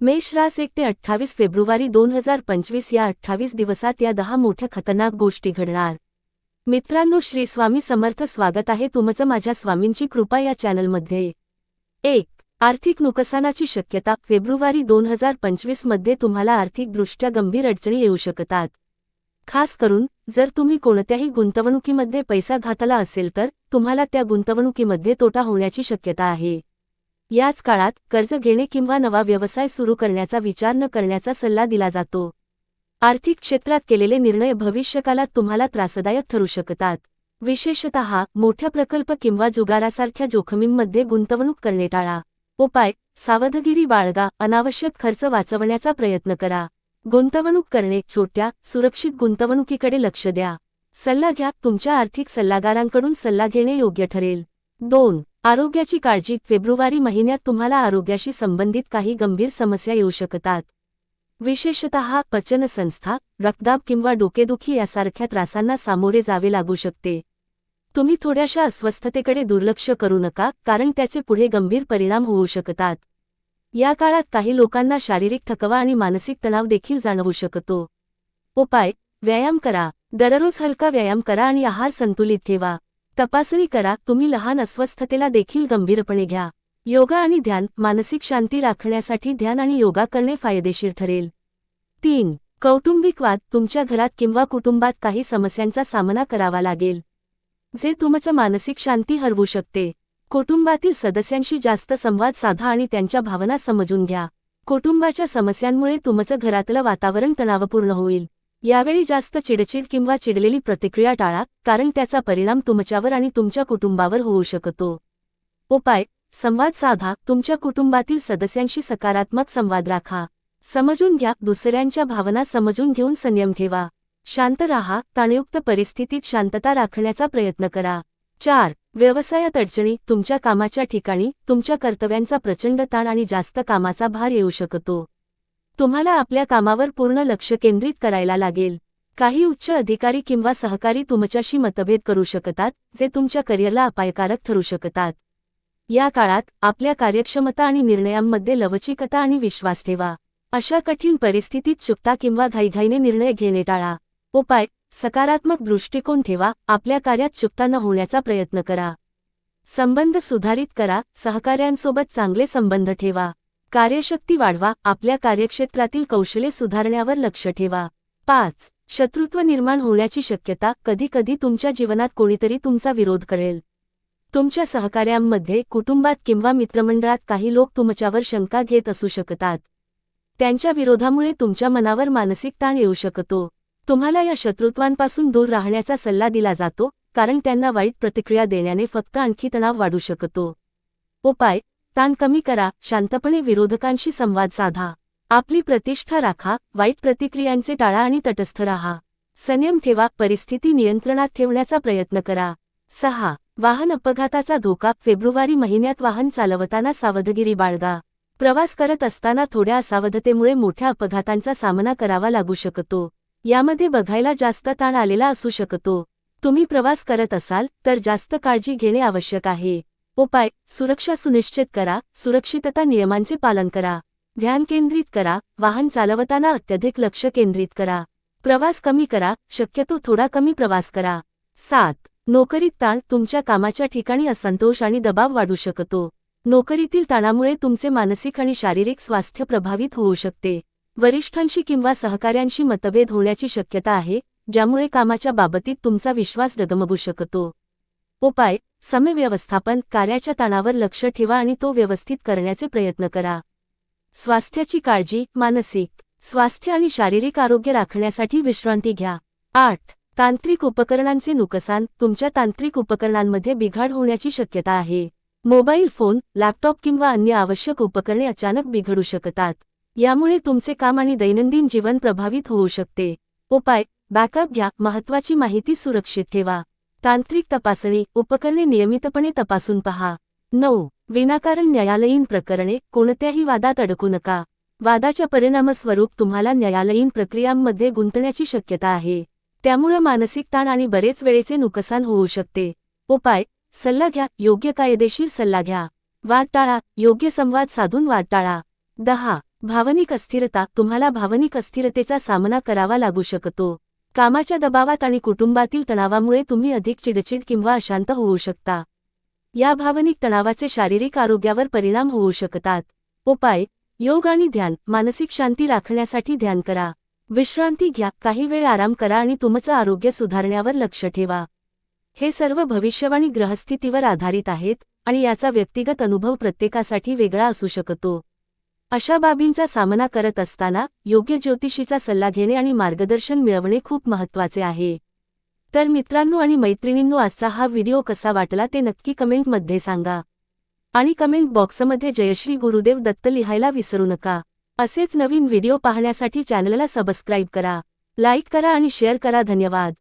मेष रास एक ते अठ्ठावीस फेब्रुवारी दोन हजार पंचवीस या अठ्ठावीस दिवसात या दहा मोठ्या खतरनाक गोष्टी घडणार. मित्रांनो श्री स्वामी समर्थ स्वागत आहे तुमचं माझ्या स्वामींची कृपा या चॅनलमध्ये. एक आर्थिक नुकसानाची शक्यता. फेब्रुवारी दोन हजार पंचवीसमध्ये तुम्हाला आर्थिकदृष्ट्या गंभीर अडचणी येऊ शकतात. खास करून जर तुम्ही कोणत्याही गुंतवणुकीमध्ये पैसा घातला असेल तर तुम्हाला त्या गुंतवणुकीमध्ये तोटा होण्याची शक्यता आहे. याच काळात कर्ज घेणे किंवा नवा व्यवसाय सुरू करण्याचा विचार न करण्याचा सल्ला दिला जातो. आर्थिक क्षेत्रात केलेले निर्णय भविष्यकालात तुम्हाला त्रासदायक ठरू शकतात. विशेषतः मोठ्या प्रकल्प किंवा जुगारासारख्या जोखमींमध्ये गुंतवणूक करणे टाळा उपाय सावधगिरी बाळगा अनावश्यक खर्च वाचवण्याचा प्रयत्न करा. गुंतवणूक करणे छोट्या सुरक्षित गुंतवणुकीकडे लक्ष द्या. सल्ला घ्या तुमच्या आर्थिक सल्लागारांकडून सल्ला घेणे योग्य ठरेल. दोन आरोग्याची काळजी फेब्रुवारी महिन्यात तुम्हाला आरोग्याशी संबंधित काही गंभीर समस्या येऊ शकतात. विशेषतः पचनसंस्था रक्तदाब किंवा डोकेदुखी यासारख्या त्रासांना सामोरे जावे लागू शकते. तुम्ही थोड्याशा अस्वस्थतेकडे दुर्लक्ष करू नका कारण त्याचे पुढे गंभीर परिणाम होऊ शकतात. या काळात काही लोकांना शारीरिक थकवा आणि मानसिक तणाव देखील जाणवू शकतो. उपाय व्यायाम करा. दररोज हलका व्यायाम करा आणि आहार संतुलित ठेवा. तपासणी करा तुम्ही लहान अस्वस्थतेला देखील गंभीरपणे घ्या. योगा आणि ध्यान मानसिक शांती राखण्यासाठी ध्यान आणि योगा करणे फायदेशीर ठरेल. तीन कौटुंबिक वाद तुमच्या घरात किंवा कुटुंबात काही समस्यांचा सामना करावा लागेल. जे तुमचं मानसिक शांती हरवू शकते. कुटुंबातील सदस्यांशी जास्त संवाद साधा आणि त्यांच्या भावना समजून घ्या. कुटुंबाच्या समस्यांमुळे तुमचं घरातलं वातावरण तणावपूर्ण होईल. यावेळी जास्त चिडचिड किंवा चिडलेली प्रतिक्रिया टाळा कारण त्याचा परिणाम तुमच्यावर आणि तुमच्या कुटुंबावर होऊ शकतो. उपाय संवाद साधा तुमच्या कुटुंबातील सदस्यांशी सकारात्मक संवाद राखा. समजून घ्या दुसऱ्यांच्या भावना समजून घेऊन संयम ठेवा. शांत राहा ताणयुक्त परिस्थितीत शांतता राखण्याचा प्रयत्न करा. चार व्यवसायात अडचणी तुमच्या कामाच्या ठिकाणी तुमच्या कर्तव्यांचा प्रचंड ताण आणि जास्त कामाचा भार येऊ शकतो. तुम्हाला आपल्या कामावर पूर्ण लक्ष केंद्रित करायला लागेल. काही उच्च अधिकारी किंवा सहकारी तुमच्याशी मतभेद करू शकतात जे तुमच्या करिअरला अपायकारक ठरू शकतात. या काळात आपल्या कार्यक्षमता आणि निर्णयांमध्ये लवचिकता आणि विश्वास ठेवा. अशा कठीण परिस्थितीत चुकता किंवा घाईघाईने निर्णय घेणे टाळा. उपाय सकारात्मक दृष्टिकोन ठेवा आपल्या कार्यात चुकता न होण्याचा प्रयत्न करा. संबंध सुधारित करा सहकाऱ्यांसोबत चांगले संबंध ठेवा. कार्यशक्ती वाढवा आपल्या कार्यक्षेत्रातील कौशल्ये सुधारण्यावर लक्ष ठेवा. पाच शत्रुत्व निर्माण होण्याची शक्यता कधीकधी तुमच्या जीवनात कोणीतरी तुमचा विरोध करेल. तुमच्या सहकार्यांमध्ये कुटुंबात किंवा मित्रमंडळात काही लोक तुमच्यावर शंका घेत असू शकतात. त्यांच्या विरोधामुळे तुमच्या मनावर मानसिक ताण येऊ शकतो. तुम्हाला या शत्रुत्वांपासून दूर राहण्याचा सल्ला दिला जातो कारण त्यांना वाईट प्रतिक्रिया देण्याने फक्त आणखी तणाव वाढू शकतो. उपाय ताण कमी करा शांतपणे विरोधकांशी संवाद साधा. आपली प्रतिष्ठा राखा वाईट प्रतिक्रियांचे टाळा आणि तटस्थ राहा. संयम ठेवा परिस्थिती नियंत्रणात ठेवण्याचा प्रयत्न करा. सहा. वाहन अपघाताचा धोका फेब्रुवारी महिन्यात वाहन चालवताना सावधगिरी बाळगा. प्रवास करत असताना थोड्या असावधतेमुळे मोठ्या अपघातांचा सामना करावा लागू शकतो. यामध्ये बघायला जास्त ताण आलेला असू शकतो. तुम्ही प्रवास करत असाल तर जास्त काळजी घेणे आवश्यक आहे. उपाय सुरक्षा सुनिश्चित करा सुरक्षितता नियमांचे पालन करा. ध्यान केंद्रित करा वाहन चालवताना अत्यधिक लक्ष केंद्रित करा. प्रवास कमी करा शक्यतो थोडा कमी प्रवास करा. सात नोकरीत ताण तुमच्या कामाच्या ठिकाणी असंतोष आणि दबाव वाढू शकतो. नोकरीतील ताणामुळे तुमचे मानसिक आणि शारीरिक स्वास्थ्य प्रभावित होऊ शकते. वरिष्ठांशी किंवा सहकाऱ्यांशी मतभेद होण्याची शक्यता आहे ज्यामुळे कामाच्या बाबतीत तुमचा विश्वास डगमगू शकतो. उपाय समय व्यवस्थापन कार्याच्या ताणावर लक्ष ठेवा आणि तो व्यवस्थित करण्याचे प्रयत्न करा. स्वास्थ्याची काळजी मानसिक स्वास्थ्य आणि शारीरिक आरोग्य राखण्यासाठी विश्रांती घ्या. आठ तांत्रिक उपकरणांचे नुकसान तुमच्या तांत्रिक उपकरणांमध्ये बिघाड होण्याची शक्यता आहे. मोबाईल फोन लॅपटॉप किंवा अन्य आवश्यक उपकरणे अचानक बिघडू शकतात. यामुळे तुमचे काम आणि दैनंदिन जीवन प्रभावित होऊ शकते. उपाय बॅकअप घ्या महत्वाची माहिती सुरक्षित ठेवा. तांत्रिक तपासणी उपकरणे नियमितपणे तपासून पहा. नऊ. विनाकारण न्यायालयीन प्रकरणे कोणत्याही वादात अडकू नका. वादाच्या परिणामस्वरूप तुम्हाला न्यायालयीन प्रक्रियांमध्ये गुंतण्याची शक्यता आहे. त्यामुळं मानसिक ताण आणि बरेच वेळेचे नुकसान होऊ शकते. उपाय. सल्ला घ्या. योग्य कायदेशीर सल्ला घ्या. वाद टाळा योग्य संवाद साधून वाद टाळा दहा. भावनिक अस्थिरता. तुम्हाला भावनिक अस्थिरतेचा सामना करावा लागू शकतो. कामाच्या दबावात आणि कुटुंबातील तणावामुळे तुम्ही अधिक चिडचिड किंवा अशांत होऊ शकता. या भावनिक तणावाचे शारीरिक आरोग्यावर परिणाम होऊ शकतात. उपाय योग आणि ध्यान मानसिक शांती राखण्यासाठी ध्यान करा. विश्रांती घ्या काही वेळ आराम करा आणि तुमचं आरोग्य सुधारण्यावर लक्ष ठेवा. हे सर्व भविष्यवाणी ग्रहस्थितीवर आधारित आहेत आणि याचा व्यक्तिगत अनुभव प्रत्येकासाठी वेगळा असू शकतो. अशा बाबींचा सामना करत असताना योग्य ज्योतिषीचा सल्ला घेणे आणि मार्गदर्शन मिळवणे खूप महत्त्वाचे आहे. तर मित्रांनो आणि मैत्रिणींनो आजचा हा व्हिडिओ कसा वाटला ते नक्की कमेंटमध्ये सांगा. आणि कमेंट बॉक्समध्ये जयश्री गुरुदेव दत्त लिहायला विसरू नका. असेच नवीन व्हिडिओ पाहण्यासाठी चॅनलला सबस्क्राईब करा लाईक करा आणि शेअर करा. धन्यवाद.